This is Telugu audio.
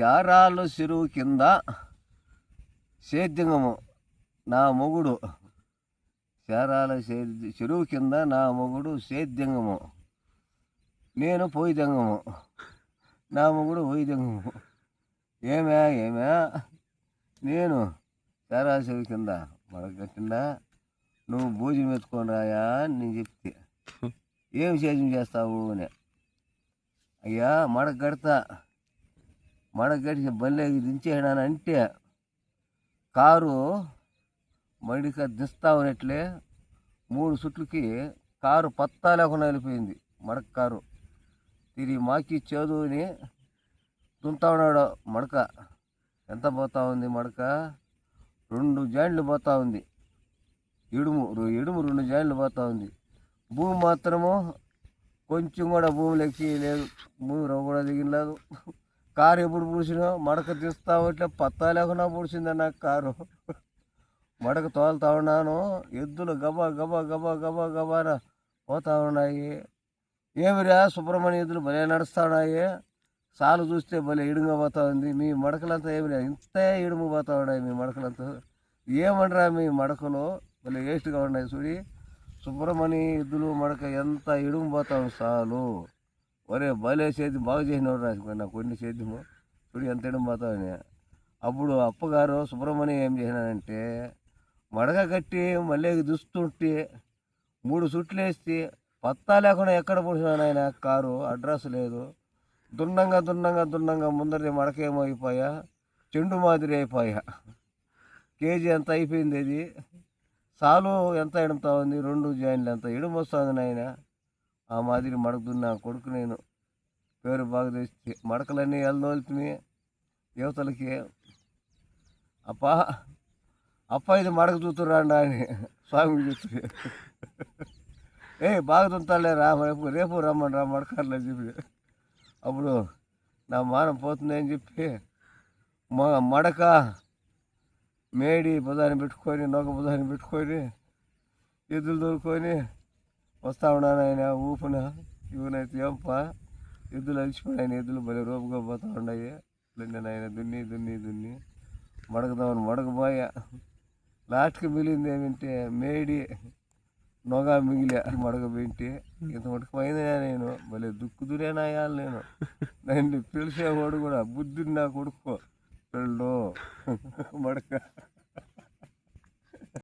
శారాలు చెరువు కింద సేద్యంగము నా మొగుడు. సేద్య చెరువు కింద నా మొగుడు సేద్యంగము నేను పోయిదంగము నా మొగుడు పోయిదంగము ఏమే ఏమే? నేను శారాల చెరువు కింద మడగట్టిందా నువ్వు భోజనం ఎత్తుకొని రాయా అని నేను చెప్తే. ఏం సేద్యం చేస్తావు అని. అయ్యా మడక కడతా బల్లే దించేయడానంటే కారు మడిక దిస్తా ఉన్నట్లే మూడు సుట్లకి కారు పత్తా లేకుండా వెళ్ళిపోయింది మడక కారు. తిరిగి మాకి చదువుని తుంతా ఉన్నాడు మడక. ఎంత పోతా ఉంది మడక? రెండు జాయింట్లు పోతా ఉంది. ఇడుము ఇడుము రెండు జాయింట్లు పోతా ఉంది. భూమి మాత్రము కొంచెం కూడా భూమిలోకి లేదు. భూమి రవ్వ కూడా దిగిలేదు కారు ఎప్పుడు పూడ్చినా మడక తీస్తా ఉంటే పత్తా లేకుండా పూడ్చిందన్న నాకు కారు. మడక తోలుతా ఉన్నాను ఎద్దులు గబా గబా గబా గబా గబాన పోతా ఉన్నాయి. ఏమిరా సుబ్రహ్మణ్య ఎద్దులు భలే నడుస్తా ఉన్నాయి. సాలు చూస్తే భలే ఇడుగా పోతా ఉంది. మీ మడకలంతా ఏమిరా? ఇంతే ఇడుము పోతా ఉన్నాయి మీ మడకలంతా. ఏమంటారా మీ మడకలు? భలే వేస్ట్గా ఉన్నాయి చూడి. సుబ్రహ్మణ్య ఎద్దులు మడక ఎంత ఇడుము పోతాం సాలు. ఒరే భలే సేద్యం బాగా చేసినవాడు రాసి నా కొన్ని సేద్యము చూడు ఎంత ఇడుము అప్పుడు అప్పగారు సుబ్రహ్మణ్యం ఏం చేసినానంటే మడగ కట్టి మళ్ళీ దుస్తుంటే మూడు సుట్లు వేస్తే పత్తా లేకుండా ఎక్కడ పుడిచినాను ఆయన కారు అడ్రస్ లేదు. దున్నంగా దున్నంగా దున్నంగా ముందరి మడకేమో అయిపోయా చెండు మాదిరి అయిపోయా. కేజీ ఎంత అయిపోయింది అది సాలు ఎంత ఎడుపుతా ఉంది? రెండు జాయిన్లు ఎంత? ఎడుము వస్తుంది నాయన. ఆ మాదిరి మడక కొడుకు నేను పేరు బాగా తెచ్చి మడకలన్నీ ఎల్దోలుతుంది యువతలకి అప్ప అప్ప ఇది మడక చూతురాండా అని స్వామి చూస్తుంది ఏ బాగా తుంటాలే రా రేపు రేపు రమ్మని రా మడకారులో చెప్పి. అప్పుడు నా మానం పోతుంది అని చెప్పి మా మడక మేడి బుధాన్ని పెట్టుకొని నొక బుధాన్ని పెట్టుకొని ఎద్దులు దొరుకొని వస్తా ఉన్నాను ఆయన ఊపున. ఇవనైతే ఏంపా? ఎద్దులు అలిచిపోయినాయి ఎద్దులు భలే రూపుగా పోతా ఉన్నాయి నేను ఆయన దున్ని దున్ని దున్ని. మడకదామని మడకపోయా లాస్ట్కి మిగిలింది ఏమంటే మేడి నొగ మిగిలే మడక పెట్టి ఇంత మటుకుపోయిందా నేను? భలే దుక్కు దురేనాయాలి నేను. నన్ను పిలిచేవాడు కూడా బుద్ధుని నా కొడుకో. పెళ్ళు మడక.